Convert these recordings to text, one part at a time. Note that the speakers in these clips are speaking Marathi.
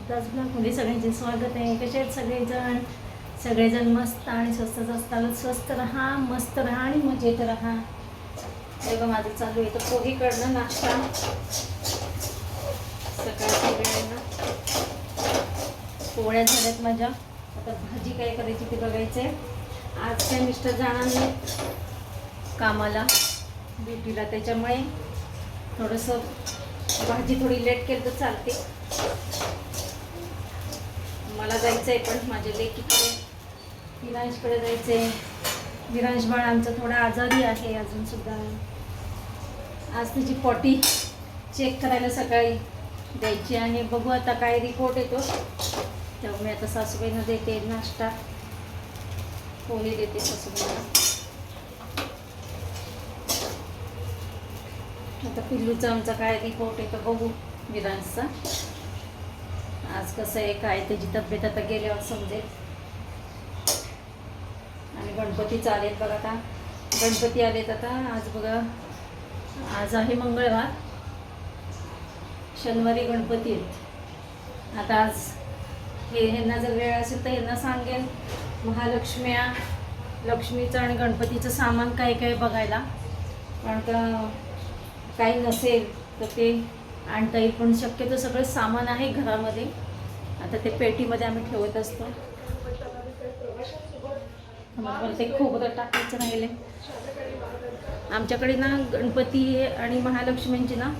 सुद्धाच ब्लॉगमध्ये सगळ्यांचे स्वागत आहे. कसे आहेत सगळेजण? सगळेजण मस्त आणि स्वस्तच असताना स्वस्त राहा मस्त राहा आणि मजेत राहा. बघा माझं चालू आहे. तर पोहीकडनं नाश्ता. सकाळच्या वेळेला पोळ्या झाल्यात माझ्या. आता भाजी काय करायची ते बघायचं आहे आज काय मिस्टर जाणार नाही कामाला ड्युटीला. त्याच्यामुळे थोडंसं भाजी थोडी लेट केलं तर चालते. मला जायचं आहे पण माझ्या लेकीकडे विरांशकडे जायचं आहे विरांश बाळ आमचं थोडा आजारी आहे अजून सुद्धा. आज तिची पॉटी चेक करायला सकाळी द्यायची आहे. बघू आता काय रिपोर्ट येतो. तेव्हा मी आता सासूबाईंना देते नाश्ता. पोहे देते सासूबाईला आता पिल्लूचा आमचा काय रिपोर्ट येतो बघू विरांशचा आज कसं आहे काय त्याची तब्येत आता गेल्यावर समजेल. आणि गणपती आलेत बघा आता. गणपती आलेत आता. आज बघा आज आहे मंगळवार. शनिवारी गणपती आहेत. आता आज हे ह्यांना जर वेळ असेल तर ह्यांना सांगेन. महालक्ष्म्या लक्ष्मीचं आणि गणपतीचं सामान काय काय बघायला. कारण का काही नसेल तर ते आणता येईल. पण शक्यतो सगळं सामान आहे घरामध्ये. आता ते पेटीमध्ये आम्ही ठेवत असतो. ते खोबरं टाकायचं राहिले आमच्याकडे ना गणपती आणि महालक्ष्मींची ना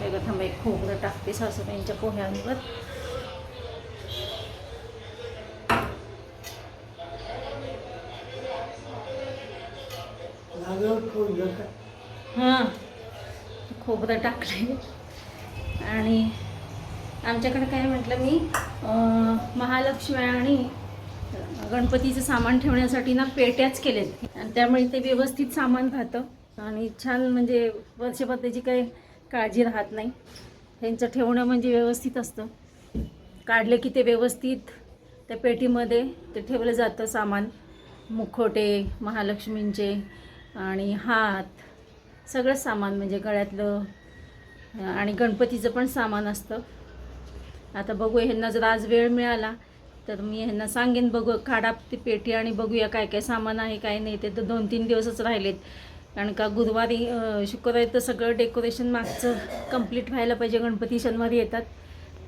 वेगळं थांबा एक खोबरं टाकते सासूबाईंच्या पोह्यांवर. हां खोबरं टाकले आणि आमच्याकडे काय म्हटलं मी महालक्ष्मी आणि गणपतीचं सामान ठेवण्यासाठी ना पेट्याच केलेत. आणि त्यामुळे ते व्यवस्थित सामान राहतं. आणि छान म्हणजे वर्षभर त्याची काही काळजी राहत नाही. त्यांचं ठेवणं म्हणजे व्यवस्थित असतं. काढले की ते व्यवस्थित त्या पेटीमध्ये ते ठेवलं जातं सामान. मुखोटे महालक्ष्मींचे आणि हात सगळं सामान म्हणजे गळ्यातलं आणि गणपतीचं पण सामान असतं. आता बघू ह्यांना जर आज वेळ मिळाला तर मी ह्यांना सांगेन बघू काढा ती पेटी आणि बघूया काय काय सामान आहे काय नाही ते तर दोन तीन दिवसच राहिलेत. कारण का गुरुवारी शुक्रवारी तर सगळं डेकोरेशन मागचं कंप्लीट व्हायला पाहिजे गणपती शनिवारी येतात.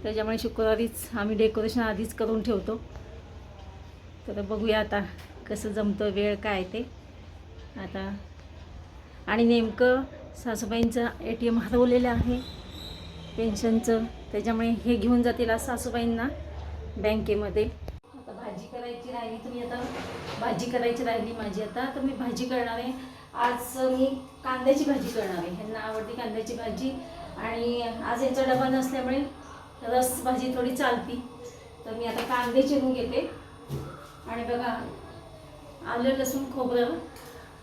त्याच्यामुळे शुक्रवारीच आम्ही डेकोरेशन आधीच करून ठेवतो. तर बघूया आता कसं जमतं वेळ काय ते. आता आणि नेमकं सासूबाईंचं ए टी एम हरवलेलं आहे. पेन्शनचं. त्याच्यामुळे हे घेऊन जातील आज सासूबाईंना बँकेमध्ये. आता भाजी करायची राहिली तुम्ही आता. भाजी करायची राहिली माझी आता. तर मी भाजी करणार आहे. आज मी कांद्याची भाजी करणार आहे. ह्यांना आवडते कांद्याची भाजी. आणि आज यांचा डबा नसल्यामुळे रस भाजी थोडी चालती. तर मी आता कांदे चिरून घेते. आणि बघा आलं लसूण खोबरं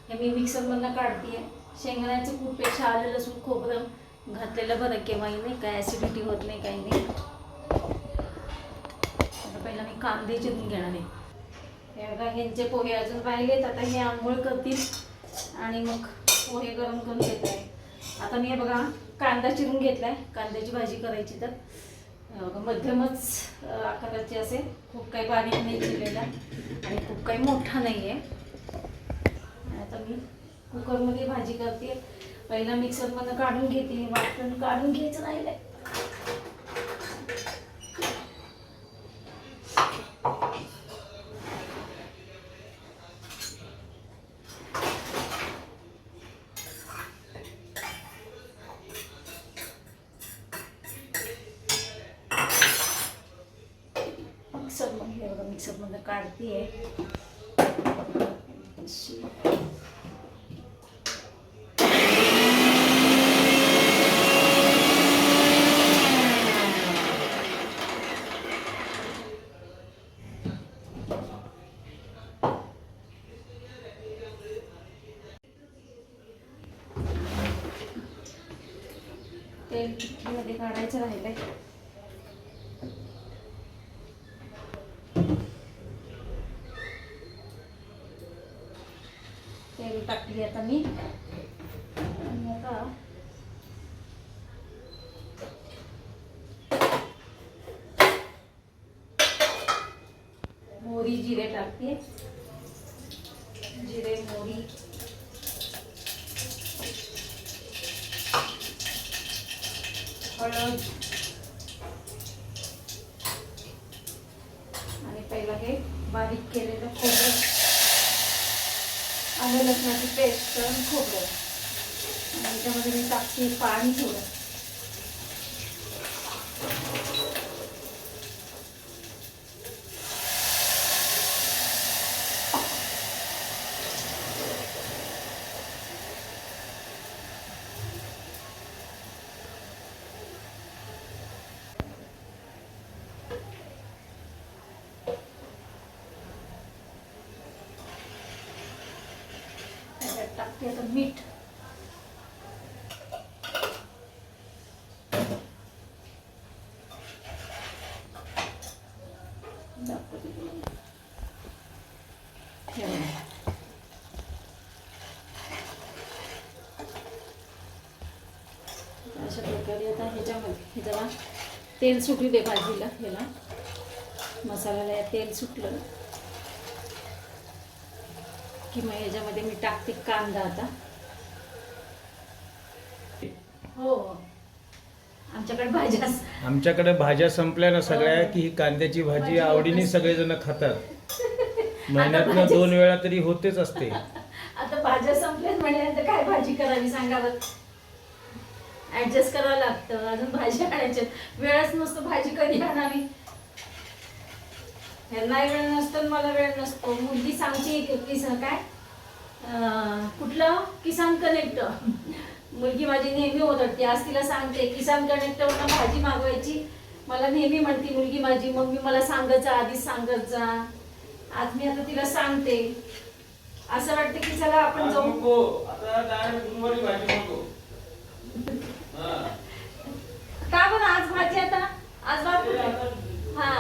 हे मी मिक्सरमधनं काढते आहे शेंगदाण्याचं कूटपेक्षा आलं लसूण खोबरं घातलेलं बरं केव्हाही नाही काय ॲसिडिटी होत नाही काही नाही. आता पहिला मी कांदे चिरून घेणार आहे. या बघा ह्यांचे पोहे अजून राहिलेत. आता हे आंघोळ करतील आणि मग पोहे गरम करून घेत आहे आता मी हे बघा कांदा चिरून घेतलाय. कांद्याची भाजी करायची तर. मध्यमच आकाराची असेल खूप काही बारीक नाही चिरलेला आणि खूप काही मोठा नाही आहे आता मी कुकरमध्ये भाजी करते. पहिला मिक्सरमधनं काढून घेते वाटण काढून घ्यायचं राहिलंय. मिक्सरमध्ये हे बघा मिक्सरमधनं काढते तेल मध्ये काढायचं राहिलंय. तेल टाकली आता मी. आणि आता मोरी जिरे टाकते. हळद. आणि पहिलं हे बारीक केलेलं खोबरं. आलं लसणाची पेस्ट आणि खोबरं. आणि त्यामध्ये मी टाकते पाणी थोडं. टाकते आता मीठ. अशा प्रकारे आता ह्याच्यामध्ये हे जरा तेल सुटू दे भाजीला ह्याला. मसाल्याला तेल सुटलं. की मग ह्याच्यामध्ये मी टाकते कांदा आता. हो हो. आमच्याकडे भाज्या आमच्याकडे भाज्या संपल्या ना सगळ्या की ही कांद्याची भाजी आवडीने. सगळेजण खातात. महिन्यातनं दोन वेळा तरी होतेच असते. आता भाज्या संपल्यात म्हणल्यानंतर काय भाजी करावी सांगा बरं ऍडजस्ट करावं लागतं. अजून भाजी आणायच्या वेळच नसतो भाजी कधी आणावी? ह्यांनाही वेळ नसतो मला वेळ नसतो. मुलगी सांगते किसान काय कुठलं? किसान कनेक्ट मुलगी माझी नेहमी ओरडते आज तिला सांगते किसान कनेक्टवरनं भाजी मागवायची. मला नेहमी म्हणते मुलगी माझी मम्मी मला सांगत जा आधीच सांगत जा. आज मी आता तिला सांगते. असं वाटतं की चला आपण जाऊ का बरं आज भाजी आता आज बाप हा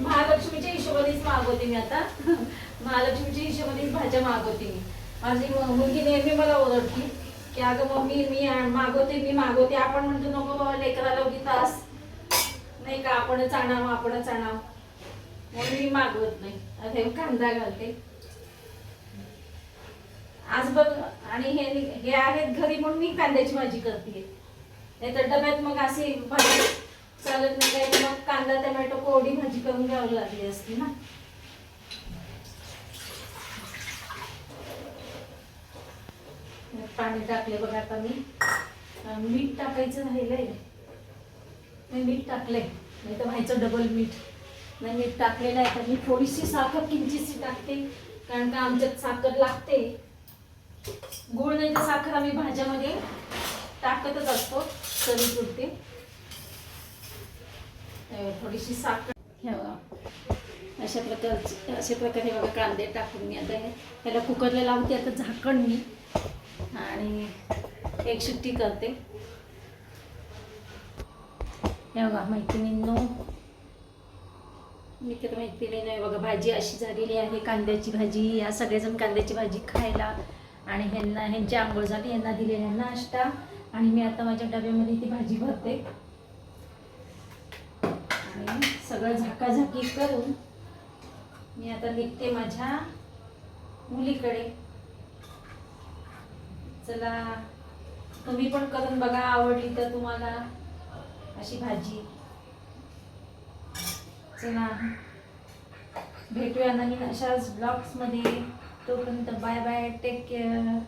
महालक्ष्मीच्या हिशोबानेच मागवते मी आता. महालक्ष्मीच्या हिशोबानेच भाज्या मागवते मी. माझी मुलगी नेहमी मला ओरडते की अगं मम्मी मी मागवते मी मागवते. आपण म्हणतो नको बाबा लेकराला उगी तास नाही का? आपणच आणावं आपणच आणावं. म्हणून मी मागवत नाही. आता कांदा घालते. आज बघ आणि हे हे आहेत घरी म्हणून मी कांद्याची भाजी करते. नाही तर डब्यात मग अशी भाजी चालत नाही. काय मग कांदा टोमॅटो कोरडी भाजी करून घ्यावी लागली असती ना. पाणी टाकले बघा आता मी. मीठ टाकायचं राहिलंय. मी मीठ टाकलंय. नाही तर व्हायचं डबल मीठ. नाही मीठ टाकलेलं आहे तर मी थोडीशी साखर किंचितशी टाकते. कारण का आमच्यात साखर लागते. गुळ नाही तर साखर आम्ही भाज्यामध्ये टाकतच असतो. चवी पुरते. थोडीशी साखर. हे अशा प्रकारचे अशा प्रकारे बघा कांदे टाकून मी आता हे ह्याला कुकरला लावते. आता झाकण मी. आणि एक शिट्टी करते. हे बघा मैत्रिणींनो. मित्र मैत्रिणीनं बघा भाजी अशी झालेली आहे कांद्याची भाजी. या सगळेजण कांद्याची भाजी खायला आणि ह्यांना ह्यांची आंघोळ झाली यांना दिलेला नाश्ता. आणि मी आता माझ्या डब्यामध्ये ती भाजी भरते. आणि सगळं झाकाझाकी करून मी आता निघते माझ्या मुलीकडे. चला तुम्ही पण करून बघा आवडली तर तुम्हाला अशी भाजी. चला भेटूया नवीन अशाच ब्लॉग्समध्ये तोपर्यंत बाय बाय टेक केअर